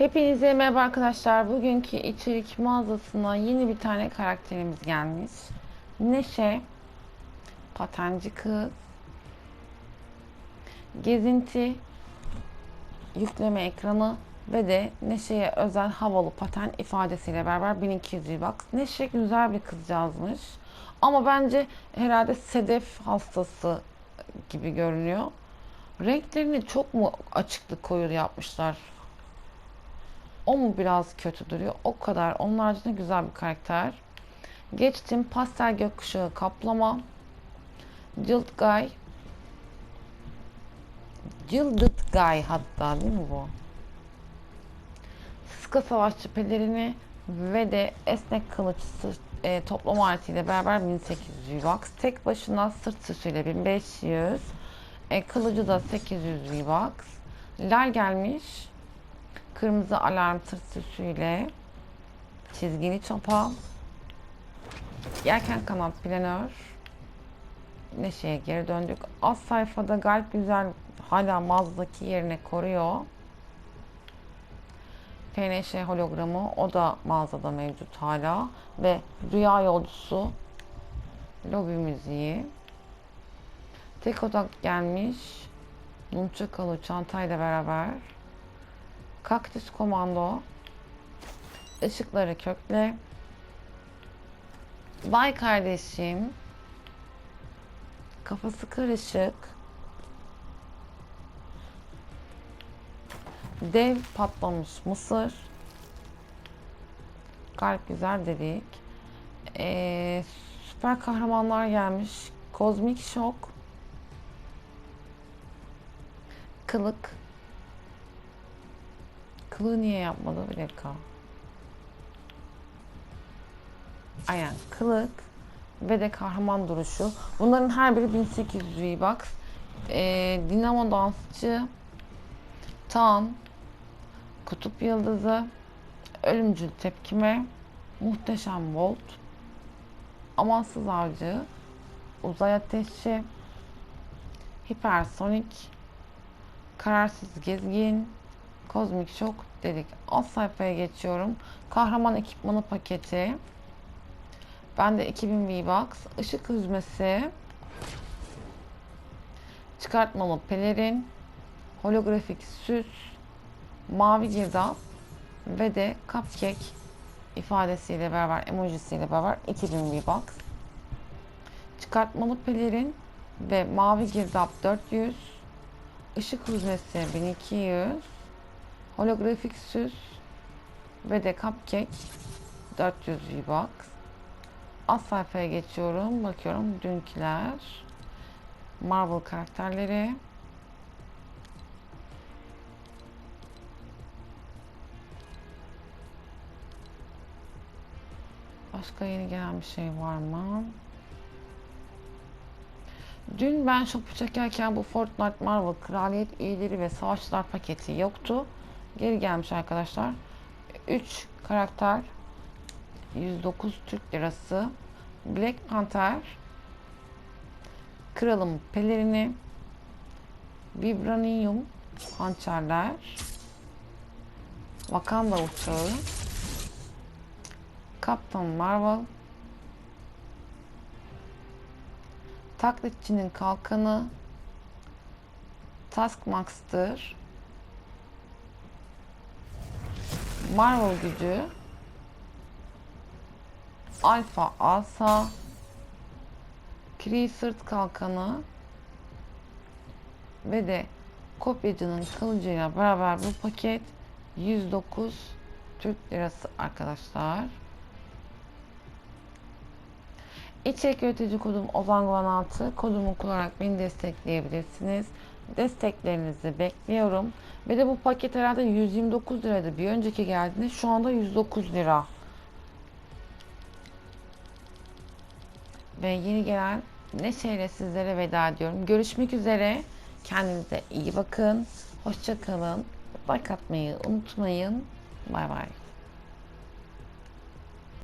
Hepinize merhaba arkadaşlar. Bugünkü içerik mağazasına yeni bir tane karakterimiz gelmiş. Neşe, patenci kız, gezinti, yükleme ekranı ve de Neşe'ye özel havalı paten ifadesiyle beraber 1200 V-Bucks. Neşe güzel bir kızcağızmış. Ama bence herhalde sedef hastası gibi görünüyor. Renklerini çok mu açıklı koyu yapmışlar? O mu biraz kötü duruyor? O kadar. Onun haricinde güzel bir karakter. Geçtim. Pastel gökkuşağı kaplama. Cilt Guy. Cıldıt Guy hatta değil mi bu? Sıska savaşçı pelerini ve de esnek kılıç e, toplama aletiyle beraber 1800 V-Bucks. Tek başına sırt süsüyle 1500. E, kılıcı da 800 V-Bucks. Lal gelmiş. Kırmızı alarm sırt süsüyle. Çizgili çapa. Yelken kanat planör. Neşe'ye geri döndük. Az sayfada galp güzel hala mağazadaki yerini koruyor. PNŞ hologramı o da mağazada mevcut hala ve Rüya Yolcusu lobi müziği tek odak gelmiş Nunchakalı çantayla beraber Kaktüs komando ışıkları kökle Vay kardeşim kafası karışık Dev patlamış mısır. Kalp güzel dedik. Ee, süper kahramanlar gelmiş. Kozmik şok. Kılık. Kılığı niye yapmadı? Bir dakika. Aynen. Kılık. Ve de kahraman duruşu. Bunların her biri 1800 V-Bucks. Ee, Dinamo dansçı. Tan. Kutup Yıldızı, Ölümcül Tepkime, Muhteşem Volt, Amansız Avcı, Uzay Ateşi, Hipersonik, Kararsız Gezgin, Kozmik Şok dedik. Alt sayfaya geçiyorum. Kahraman ekipmanı paketi. Bende 2000 V-Bucks. Işık hüzmesi. Çıkartmalı pelerin. Holografik süs mavi girdap ve de cupcake ifadesiyle beraber, emojisiyle beraber 2000 V-Bucks. Çıkartmalı pelerin ve mavi girdap 400. ışık hüzmesi 1200. Holografik süs ve de cupcake 400 V-Bucks. Alt sayfaya geçiyorum. Bakıyorum dünküler. Marvel karakterleri. Başka yeni gelen bir şey var mı? Dün ben shop'u çekerken bu Fortnite Marvel Kraliyet üyeleri ve Savaşçılar paketi yoktu. Geri gelmiş arkadaşlar. 3 karakter 109 Türk Lirası Black Panther Kralım pelerini Vibranium hançerler Wakanda uçağı Captain Marvel Taklitçinin kalkanı Taskmaster Marvel gücü Alfa Asa Kree sırt kalkanı ve de kopyacının kılıcıyla beraber bu paket 109 Türk lirası arkadaşlar. İçerik üretici kodum Ozangulan6 kodumu kullanarak beni destekleyebilirsiniz. Desteklerinizi bekliyorum. Ve de bu paket herhalde 129 liraydı. Bir önceki geldiğinde şu anda 109 lira. Ve yeni gelen neşeyle sizlere veda ediyorum. Görüşmek üzere. Kendinize iyi bakın. Hoşça kalın. Like atmayı unutmayın. Bay bay.